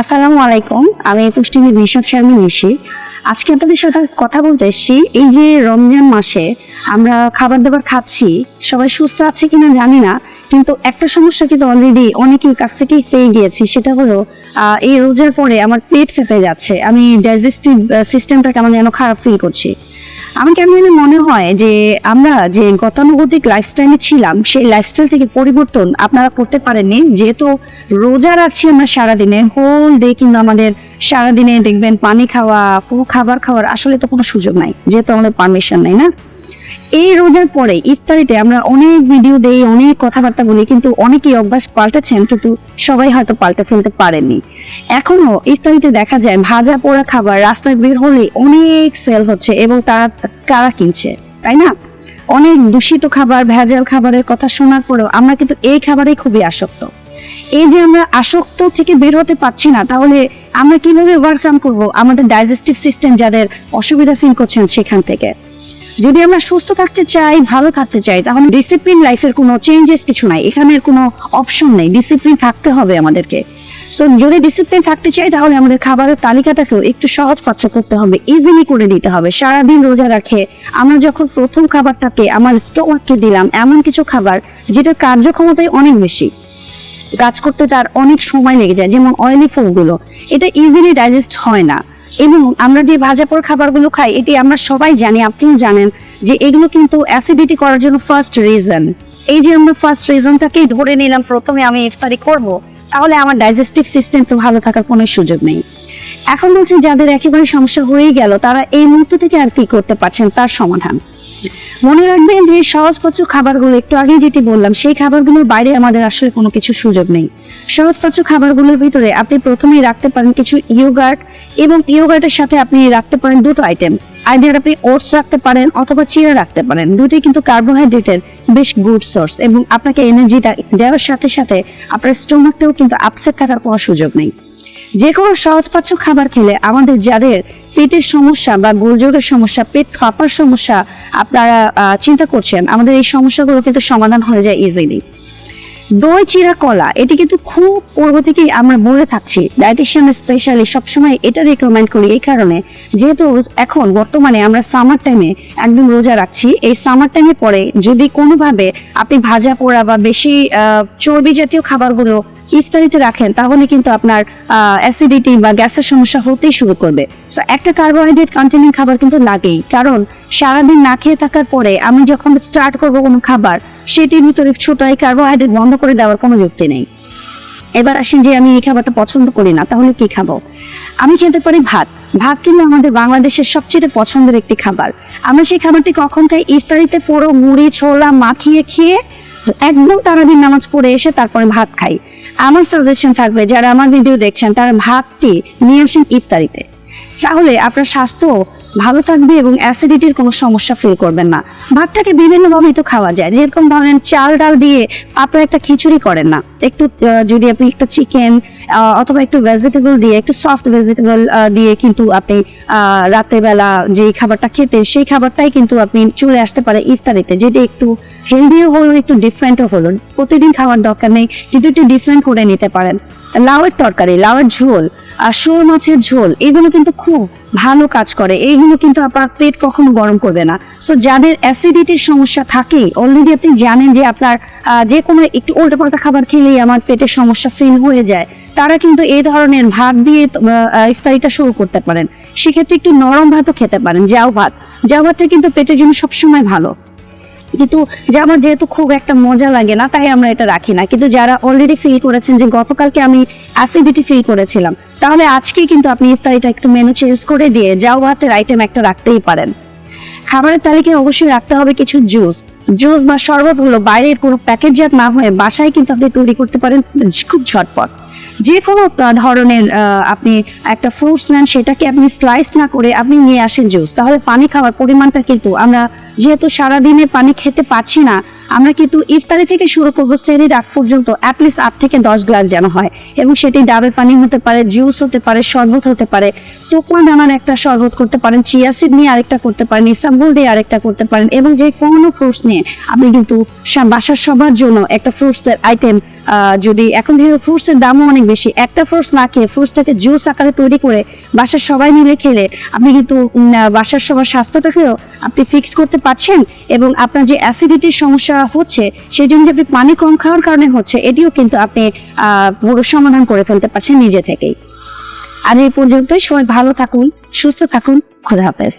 আসসালামু আলাইকুম, আমি পুষ্টিবিদ নিশাদ শারমিন নিশি। আজকে আপনাদের সাথে কথা বলতে এসেছি, এই যে রমজান মাসে আমরা খাবার দাবার খাচ্ছি, সবাই সুস্থ আছে কিনা জানি না, কিন্তু একটা সমস্যা কিন্তু অলরেডি অনেকের কাছ থেকেই পেয়ে গিয়েছি, সেটা হলো এই রোজার পরে আমার পেট ফেপে যাচ্ছে, আমি ডাইজেস্টিভ সিস্টেমটা কেমন যেন খারাপ ফিল করছি। আমার কেন জানি মনে হয় যে আমরা যে গতানুগতিক লাইফস্টাইলে ছিলাম, সেই লাইফস্টাইল থেকে পরিবর্তন আপনারা করতে পারেননি। যেহেতু রোজা রাখছি আমরা সারাদিনে হোল ডে কিন্তু আমাদের সারাদিনে দেখবেন পানি খাওয়া কোনো খাবার খাওয়ার আসলে তো কোনো সুযোগ নাই। যেহেতু আমাদের পারমিশন নাই না? এই রোজার পরে, ইফতারিতে আমরা অনেক ভিডিও দেই, অনেক কথাবার্তা বলি, কিন্তু অনেকেই অভ্যাস পাল্টেছেন, কিন্তু সবাই হয়তো পাল্টে ফেলতে পারেননি। এখনও ইফতারিতে দেখা যায়, ভাজা পোড়া খাবার, রাস্তায় বের হলে অনেক সেল হচ্ছে এবং তারা কারা কিনছে, তাই না? অনেক দূষিত খাবার, ভেজাল খাবারের কথা শোনার পরেও আমরা কিন্তু এই খাবারেই খুবই আসক্ত। এই যে আমরা আসক্ত থেকে বের হতে পারছি না, তাহলে আমরা কীভাবে ওভারকাম করব? আমাদের ডাইজেস্টিভ সিস্টেম যাদের অসুবিধা ফিল করছেন সেখান থেকে। যদি আমরা সুস্থ থাকতে চাই, ভালো থাকতে চাই, তাহলে ডিসিপ্লিন লাইফের কোনো চেঞ্জেস কিছু নাই। এখানের কোনো অপশন নেই। ডিসিপ্লিন থাকতে হবে আমাদেরকে। সো যদি ডিসিপ্লিন থাকতে চাই, তাহলে আমাদের খাবারের তালিকাটাকেও একটু সহজ পাচ্ছ করতে হবে ইজিলি করে দিতে হবে। সারাদিন রোজা রাখে। আমরা যখন প্রথম খাবারটাকে, আমার স্টোমাককে দিলাম, এমন কিছু খাবার যেটা কার্যক্ষমতায় অনেক বেশি। কাজ করতে তার অনেক সময় লেগে যায়, যেমন অয়েলি ফুডগুলো এটা ইজিলি ডাইজেস্ট হয় না। এবং আমরা যে ভাজাপোর খাবারগুলো খাই, এটি আমরা সবাই জানি, আপনিও জানেন যে এগুলো কিন্তু অ্যাসিডিটি করার জন্য ফার্স্ট রিজন এই যে আমরা ফার্স্ট রিজনটাকেই ধরে নিলাম, প্রথমে আমি ইফতারি করব, তাহলে আমার ডাইজেস্টিভ সিস্টেম তো ভালো থাকার কোনো সুযোগ নেই। এখন বলছি, যাদের একেবারে সমস্যা হয়ে গেল, তারা এই মুহূর্ত থেকে আর কি করতে পারছেন, তার সমাধান। মনে রাখবেন যে সহজপাচ্য খাবারগুলো একটু আগে যেটি বললাম, সেই খাবারগুলোর বাইরে আমাদের আসলে কোনো কিছু সুযোগ নেই। সহজপাচ্য খাবারগুলোর ভিতরে আপনি প্রথমেই রাখতে পারেন কিছু ইয়োগার্ট এবং ইয়োগার্টের সাথে আপনি রাখতে পারেন দুটো আইটেম। আইডিয়ার আপনি ওটস রাখতে পারেন অথবা চিড়া রাখতে পারেন। দুটোই কিন্তু কার্বোহাইড্রেটের বেশ গুড সোর্স এবং আপনাকে এনার্জি দেওয়ার সাথে সাথে আপনার স্টোমাকটাও কিন্তু আপসেট থাকার কোনো সুযোগ নেই। যে কোনো সহজপাচ্য খাবার খেলে আমাদের যাদের পেটের সমস্যা বা গোলযোগের সমস্যা, পেট ফাঁপার সমস্যা আপনারা চিন্তা করছেন, আমাদের এই সমস্যাগুলো কিন্তু সমাধান হয়ে যায় ইজিলি দই, চিরা, কলা, এটি কিন্তু খুব পূর্ব থেকেই আমরা বলে থাকছি। ডায়েটিশিয়ান স্পেশালি সবসময় এটা রেকমেন্ড করি এই কারণে, যেহেতু এখন বর্তমানে আমরা সামার টাইমে একদম রোজা রাখছি, এই সামার টাইমে পরে যদি কোনোভাবে আপনি ভাজা পোড়া বা বেশি চর্বি জাতীয় খাবারগুলো ইফতারিতে রাখেন, তাহলে কিন্তু আপনার অ্যাসিডিটি বা গ্যাসের সমস্যা হতেই শুরু করবে। সো একটা কার্বোহাইড্রেট কন্টেনিং খাবার কিন্তু লাগেই, কারণ সারাদিন না খেয়ে থাকার পরে আমি যখন স্টার্ট করব কোনো খাবার, সেটির ভিতরে ছোট এই কার্বোহাইড্রেট বন্ধ করে দেওয়ার কোনো যুক্তি নেই। এবার আসেন যে আমি এই খাবারটা পছন্দ করি না, তাহলে কি খাব? আমি খেতে পারি ভাত। ভাত কিন্তু আমাদের বাংলাদেশের সবচেয়ে পছন্দের একটি খাবার। আমরা সেই খাবারটি কখন খাই? ইফতারিতে পুরো মুড়ি, ছোলা মাখিয়ে খেয়ে একদম তারাবির নামাজ পড়ে এসে তারপরে ভাত খাই। আমার সাজেশন থাকবে, যারা আমার ভিডিও দেখছেন, তারা ভাতটি নিয়ে আসেন ইফতারিতে। তাহলে আপনার স্বাস্থ্য ভালো থাকবে এবং অ্যাসিডিটির কোনো সমস্যা ফিল করবেন না। ভাতটাকে বিভিন্নভাবেই তো খাওয়া যায়, যেরকম ধরেন চাল ডাল দিয়ে আপনি একটা খিচুড়ি করেন না। একটু যদি আপনি একটা চিকেন অথবা একটু ভেজিটেবল দিয়ে, একটু সফট ভেজিটেবল দিয়ে কিন্তু আপনি রাতেরবেলা যে খাবারটা খেতে, সেই খাবারটাই কিন্তু আপনি চলে আসতে পারে ইফতারিতে, যেটি একটু হেলদিও হলো, একটু ডিফারেন্টও হলো। প্রতিদিন খাওয়ার দরকার নেই, যদি একটু ডিফারেন্ট করে নিতে পারেন। লাউয়ের তরকারি, লাউয়ের ঝোল আর শোল মাছের ঝোল, এগুলো কিন্তু খুব ভালো কাজ করে। এইগুলো কিন্তু আপনার পেট কখনো গরম করবে না। সো যাদের অ্যাসিডিটির সমস্যা থাকে অলরেডি আপনি জানেন যে আপনার যে কোনো একটু উল্টো পাল্টা খাবার খেলেই আমার পেটের সমস্যা ফিল হয়ে যায়। তারা কিন্তু এই ধরনের ভাত দিয়ে ইফতারিটা শুরু করতে পারেন। সেক্ষেত্রে একটু নরম ভাতও খেতে পারেন জাউ ভাত। জাউ ভাতটা কিন্তু পেটের জন্য সবসময় ভালো। কিন্তু যে আমার যেহেতু খুব একটা মজা লাগে না, তাই আমরা এটা রাখি না। কিন্তু যারা অলরেডি ফিল করেছেন যে গতকালকে আমি অ্যাসিডিটি ফিল করেছিলাম, তাহলে আজকেই কিন্তু আপনি ইফতারিটা একটু মেনু চেঞ্জ করে দিয়ে যাও ভাতের আইটেম একটা রাখতেই পারেন। খাবারের তালিকায় অবশ্যই রাখতে হবে কিছু জুস জুস বা শরবত হলো বাইরের কোনো প্যাকেটজাত না হয়ে বাসায় কিন্তু আপনি তৈরি করতে পারেন খুব ঝটপট। যে কোনো ধরনের আপনি একটা ফ্রুটস নেন, সেটাকে আপনি স্লাইস না করে আপনি নিয়ে আসেন জুস তাহলে পানি খাওয়ার পরিমাণটা কিন্তু আমরা যেহেতু সারাদিনে পানি খেতে পারছি না আমরা কিন্তু ইফতারি থেকে শুরু করব সেরির আগ পর্যন্ত অ্যাটলিস্ট আট থেকে দশ গ্লাস যেন হয়। এবং সেটি ডাবের পানি হতে পারে জুস হতে পারে, শরবত হতে পারে। তোকমা দানার একটা শরবত করতে পারেন চিয়াসিড নিয়ে আরেকটা করতে পারেন ইসাম্বুল দিয়ে আরেকটা করতে পারেন, এবং যে কোনো ফ্রুটস নিয়ে আপনি কিন্তু বাসার সবার জন্য একটা ফ্রুটসের আইটেম যদি এখন যেহেতু ফ্রুটসের দামও অনেক বেশি, একটা ফ্রুটস না খেয়ে ফ্রুটসটাকে জুস আকারে তৈরি করে বাসার সবাই মিলে খেলে আপনি কিন্তু বাসার সবার স্বাস্থ্যটাকেও আপনি ফিক্স করতে পারছেন, এবং আপনার যে অ্যাসিডিটির সমস্যা হচ্ছে, সেই জন্য আপনি পানি কম খাওয়ার কারণে হচ্ছে, এটিও কিন্তু আপনি সমাধান করে ফেলতে পারছেন নিজে থেকেই। আর এই পর্যন্তই, সবাই ভালো থাকুন, সুস্থ থাকুন, খুদা হাফেজ।